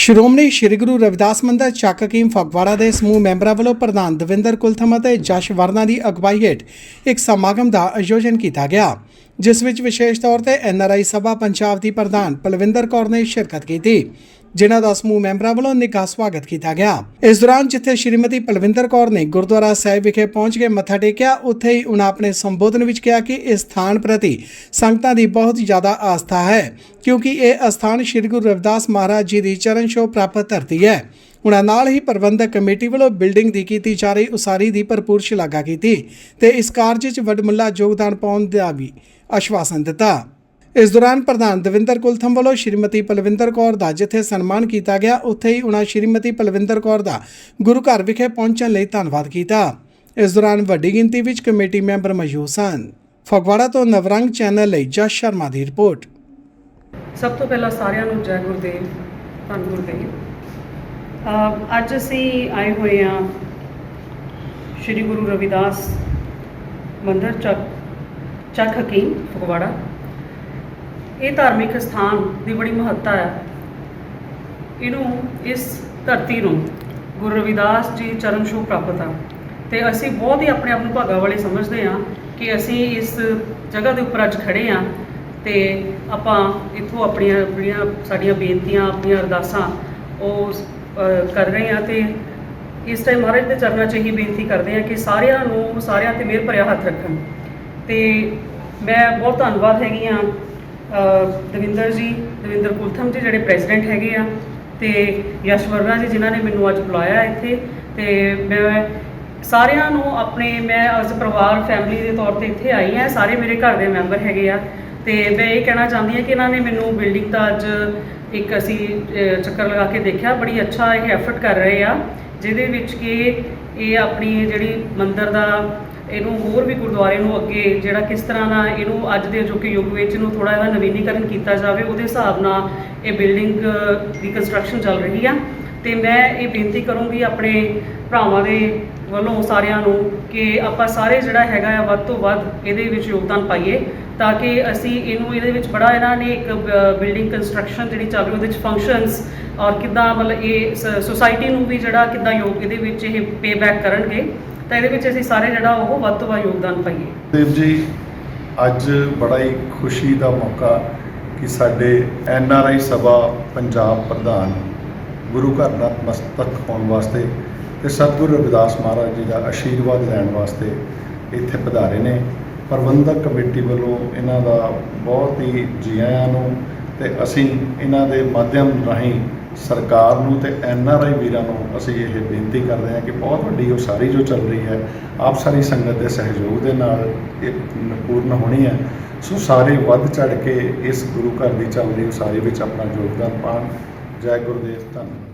ਸ਼੍ਰੋਮਣੀ ਸ਼੍ਰੀ ਗੁਰੂ ਰਵਿਦਾਸ ਮੰਦਰ ਚੱਕ ਕੀਮ ਫਗਵਾੜਾ ਦੇ ਸਮੂਹ ਮੈਂਬਰਾਂ ਵੱਲੋਂ ਪ੍ਰਧਾਨ ਦਵਿੰਦਰ ਕੁਲਥਮ ਅਤੇ ਜਸ਼ ਵਰਨਾ ਦੀ ਅਗਵਾਈ ਹੇਠ ਇੱਕ ਸਮਾਗਮ ਦਾ ਆਯੋਜਨ ਕੀਤਾ ਗਿਆ, ਜਿਸ ਵਿੱਚ ਵਿਸ਼ੇਸ਼ ਤੌਰ ਤੇ ਐਨਆਰਆਈ ਸਭਾ, ਪੰਜਾਬ ਦੀ ਪ੍ਰਧਾਨ ਪਲਵਿੰਦਰ ਕੌਰ ਨੇ ਸ਼ਿਰਕਤ ਕੀਤੀ। ਜਿਨ੍ਹਾਂ ਦਾ ਸਮੂਹ ਮੈਂਬਰਾਂ ਵੱਲੋਂ ਨਿੱਘਾ ਸਵਾਗਤ ਕੀਤਾ ਗਿਆ। ਇਸ ਦੌਰਾਨ ਜਿੱਥੇ ਸ਼੍ਰੀਮਤੀ ਪਲਵਿੰਦਰ ਕੌਰ ਨੇ ਗੁਰਦੁਆਰਾ ਸਾਹਿਬ ਵਿਖੇ ਪਹੁੰਚ ਕੇ ਮੱਥਾ ਟੇਕਿਆ, ਉੱਥੇ ਹੀ ਉਹਨਾਂ ਆਪਣੇ ਸੰਬੋਧਨ ਵਿੱਚ ਕਿਹਾ ਕਿ ਇਸ ਸਥਾਨ ਪ੍ਰਤੀ ਸੰਗਤਾਂ ਦੀ ਬਹੁਤ ਜ਼ਿਆਦਾ ਆਸਥਾ ਹੈ, ਕਿਉਂਕਿ ਇਹ ਅਸਥਾਨ ਸ੍ਰੀ ਗੁਰੂ ਰਵਿਦਾਸ ਮਹਾਰਾਜ ਜੀ ਦੀ ਚਰਨ ਛੋਹ ਪ੍ਰਾਪਤ ਧਰਤੀ ਹੈ। ਉਹਨਾਂ ਨਾਲ ਹੀ ਪ੍ਰਬੰਧਕ ਕਮੇਟੀ ਵੱਲੋਂ ਬਿਲਡਿੰਗ ਦੀ ਕੀਤੀ ਜਾ ਰਹੀ ਉਸਾਰੀ ਦੀ ਭਰਪੂਰ ਸ਼ਲਾਘਾ ਕੀਤੀ ਤੇ ਇਸ ਕਾਰਜ ਵਿੱਚ ਵੱਡਮੁੱਲਾ ਯੋਗਦਾਨ ਪਾਉਣ ਦਾ ਵੀ ਆਸ਼ਵਾਸਨ ਦਿੱਤਾ। ਇਸ ਦੌਰਾਨ ਪ੍ਰਧਾਨ ਦਵਿੰਦਰ ਕੁਲਥਮ ਵੱਲੋਂ ਸ਼੍ਰੀਮਤੀ ਪਲਵਿੰਦਰ ਕੌਰ ਦਾ ਜਿੱਥੇ ਸਨਮਾਨ ਕੀਤਾ ਗਿਆ, ਉੱਥੇ ਹੀ ਉਹਨਾਂ ਸ਼੍ਰੀਮਤੀ ਪਲਵਿੰਦਰ ਕੌਰ ਦਾ ਗੁਰੂ ਘਰ ਵਿਖੇ ਪਹੁੰਚਣ ਲਈ ਧੰਨਵਾਦ ਕੀਤਾ। ਇਸ ਦੌਰਾਨ ਵੱਡੀ ਗਿਣਤੀ ਵਿੱਚ ਕਮੇਟੀ ਮੈਂਬਰ ਮੌਜੂਦ ਸਨ। ਫਗਵਾੜਾ ਤੋਂ ਨਵਰੰਗ ਚੈਨਲ ਲਈ ਜਸ ਸ਼ਰਮਾ ਦੀ ਰਿਪੋਰਟ। ਸਭ ਤੋਂ ਪਹਿਲਾਂ ਸਾਰਿਆਂ ਨੂੰ ਜੈ ਗੁਰਦੇਵ, ਧੰਨ ਗੁਰਦੇਵ। ਅੱਜ ਅਸੀਂ ਆਏ ਹੋਏ ਹਾਂ ਸ਼੍ਰੀ ਗੁਰੂ ਰਵਿਦਾਸ ਮੰਦਰ ਚੱਕ ਚੱਕ ਹਕੀਮ, ਫਗਵਾੜਾ। ਇਹ ਧਾਰਮਿਕ ਸਥਾਨ ਦੀ ਬੜੀ ਮਹੱਤਤਾ ਹੈ। ਇਹਨੂੰ, ਇਸ ਧਰਤੀ ਨੂੰ ਗੁਰੂ ਰਵਿਦਾਸ ਜੀ ਚਰਨ ਛੋਹ ਪ੍ਰਾਪਤ ਆ। ਤੇ ਅਸੀਂ ਬਹੁਤ ਹੀ ਆਪਣੇ ਆਪ ਨੂੰ ਭਾਗਾ ਵਾਲੇ ਸਮਝਦੇ ਹਾਂ ਕਿ ਅਸੀਂ ਇਸ ਜਗ੍ਹਾ ਦੇ ਉੱਪਰ ਅੱਜ ਖੜੇ ਹਾਂ ਤੇ ਆਪਾਂ ਇੱਥੋਂ ਆਪਣੀਆਂ ਜਿਹੜੀਆਂ ਸਾਡੀਆਂ ਬੇਨਤੀਆਂ, ਆਪਣੀਆਂ ਅਰਦਾਸਾਂ ਉਹ ਕਰ ਰਹੇ ਹਾਂ ਤੇ ਇਸ ਟਾਈਮ ਮਹਾਰਾਜ ਦੇ ਚਰਨਾਂ 'ਚ ਇਹੀ ਬੇਨਤੀ ਕਰਦੇ ਹਾਂ ਕਿ ਸਾਰਿਆਂ ਨੂੰ, ਸਾਰਿਆਂ ਤੇ ਮਿਹਰ ਭਰਿਆ ਹੱਥ ਰੱਖਣ। ਤੇ ਮੈਂ ਬਹੁਤ ਧੰਨਵਾਦ ਹੈਗੀ ਆ ਦਵਿੰਦਰ ਜੀ, ਦਵਿੰਦਰ ਕੁਲਥਮ ਜੀ ਜਿਹੜੇ ਪ੍ਰੈਜ਼ੀਡੈਂਟ ਹੈਗੇ ਆ ਤੇ ਯਸ਼ਵਰਨਾ ਜੀ ਜਿਨ੍ਹਾਂ ਨੇ ਮੈਨੂੰ ਅੱਜ ਬੁਲਾਇਆ ਇੱਥੇ ਤੇ ਮੈਂ ਸਾਰਿਆਂ ਨੂੰ ਆਪਣੇ, ਮੈਂ ਐਜ਼ ਪਰਿਵਾਰ ਫੈਮਿਲੀ ਦੇ ਤੌਰ ਤੇ ਇੱਥੇ ਆਈ ਹਾਂ, ਸਾਰੇ ਮੇਰੇ ਘਰ ਦੇ ਮੈਂਬਰ ਹੈਗੇ ਆ ਤੇ ਮੈਂ ਇਹ ਕਹਿਣਾ ਚਾਹੁੰਦੀ ਹਾਂ ਕਿ ਇਹਨਾਂ ਨੇ ਮੈਨੂੰ ਬਿਲਡਿੰਗ ਦਾ ਅੱਜ ਇੱਕ ਅਸੀਂ ਚੱਕਰ ਲਗਾ ਕੇ ਦੇਖਿਆ, ਬੜੀ ਅੱਛਾ ਇਹ ਐਫਰਟ ਕਰ ਰਹੇ ਆ, ਜਿਹਦੇ ਵਿੱਚ ਕਿ ਇਹ ਆਪਣੀ ਜਿਹੜੀ ਮੰਦਰ ਦਾ, ਇਹਨੂੰ ਹੋਰ ਵੀ ਗੁਰਦੁਆਰੇ ਨੂੰ ਅੱਗੇ ਜਿਹੜਾ ਕਿਸ ਤਰ੍ਹਾਂ ਨਾਲ ਇਹਨੂੰ ਅੱਜ ਦੇ ਅਜੋਕੇ ਯੁੱਗ ਵਿੱਚ ਇਹਨੂੰ ਥੋੜਾ ਜਿਹਾ ਨਵੀਨੀਕਰਨ ਕੀਤਾ ਜਾਵੇ, ਉਹਦੇ ਹਿਸਾਬ ਨਾਲ ਇਹ ਬਿਲਡਿੰਗ ਦੀ ਕੰਸਟਰਕਸ਼ਨ ਚੱਲ ਰਹੀ ਆ। ਤੇ ਮੈਂ ਇਹ ਬੇਨਤੀ ਕਰੂੰਗੀ ਆਪਣੇ ਭਰਾਵਾਂ ਦੇ ਵੱਲੋਂ ਸਾਰਿਆਂ ਨੂੰ ਕਿ ਆਪਾਂ ਸਾਰੇ ਜਿਹੜਾ ਹੈਗਾ ਆ ਵੱਧ ਤੋਂ ਵੱਧ ਇਹਦੇ ਵਿੱਚ ਯੋਗਦਾਨ ਪਾਈਏ ਤਾਂ ਕਿ ਅਸੀਂ ਇਹਨੂੰ ਇਹਦੇ ਵਿੱਚ ਬੜਾ ਇਹਨਾਂ ਨੇ ਇੱਕ ਬਿਲਡਿੰਗ ਕੰਸਟਰਕਸ਼ਨ ਜਿਹੜੀ ਚੱਲ ਰਹੀ ਉਹਦੇ ਵਿੱਚ ਫੰਕਸ਼ਨਸ ਔਰ ਕਿੱਦਾਂ ਮਤਲਬ ਇਹ ਸੁਸਾਇਟੀ ਨੂੰ ਵੀ ਜਿਹੜਾ ਕਿੱਦਾਂ ਯੋਗ ਇਹਦੇ ਵਿੱਚ ਇਹ ਪੇ ਬੈਕ ਕਰਨਗੇ, ਤਾਂ ਇਹਦੇ ਵਿੱਚ ਅਸੀਂ ਸਾਰੇ ਜਿਹੜਾ ਉਹ ਵੱਧ ਤੋਂ ਵੱਧ ਯੋਗਦਾਨ ਪਾਈਏ। ਦੇਵ ਜੀ, ਅੱਜ ਬੜਾ ਹੀ ਖੁਸ਼ੀ ਦਾ ਮੌਕਾ ਕਿ ਸਾਡੇ ਐਨ ਆਰ ਆਈ ਸਭਾ ਪੰਜਾਬ ਪ੍ਰਧਾਨ ਗੁਰੂ ਘਰ ਨਤਮਸਤਕ ਹੋਣ ਵਾਸਤੇ ਤੇ ਸਤਿਗੁਰੂ ਰਵਿਦਾਸ ਮਹਾਰਾਜ ਜੀ ਦਾ ਆਸ਼ੀਰਵਾਦ ਲੈਣ ਵਾਸਤੇ ਇੱਥੇ ਪਧਾਰੇ ਨੇ। ਪ੍ਰਬੰਧਕ ਕਮੇਟੀ ਵੱਲੋਂ ਇਹਨਾਂ ਦਾ ਬਹੁਤ ਹੀ ਜੀ ਆਇਆਂ ਨੂੰ ਤੇ ਅਸੀਂ ਇਹਨਾਂ ਦੇ ਮਾਧਿਅਮ ਰਾਹੀਂ ਸਰਕਾਰ ਨੂੰ ਤੇ ਐਨ ਆਰ ਆਈ ਵੀਰਾਂ ਨੂੰ ਅਸੀਂ ਇਹ ਬੇਨਤੀ ਕਰਦੇ ਹਾਂ ਕਿ ਬਹੁਤ ਵੱਡੀ ਉਸਾਰੀ ਜੋ ਚੱਲ ਰਹੀ ਹੈ, ਆਪ ਸਾਰੀ ਸੰਗਤ ਦੇ ਸਹਿਯੋਗ ਦੇ ਨਾਲ ਇਹ ਪੂਰਨ ਹੋਣੀ ਹੈ। ਸੋ ਸਾਰੇ ਵੱਧ ਚੜ ਕੇ ਇਸ ਗੁਰੂ ਘਰ ਦੀ ਚੱਲ ਰਹੀ ਉਸਾਰੀ ਵਿੱਚ ਆਪਣਾ ਯੋਗਦਾਨ ਪਾਉਣ। ਜੈ ਗੁਰਦੇਵ ਧੰਨਵਾਦ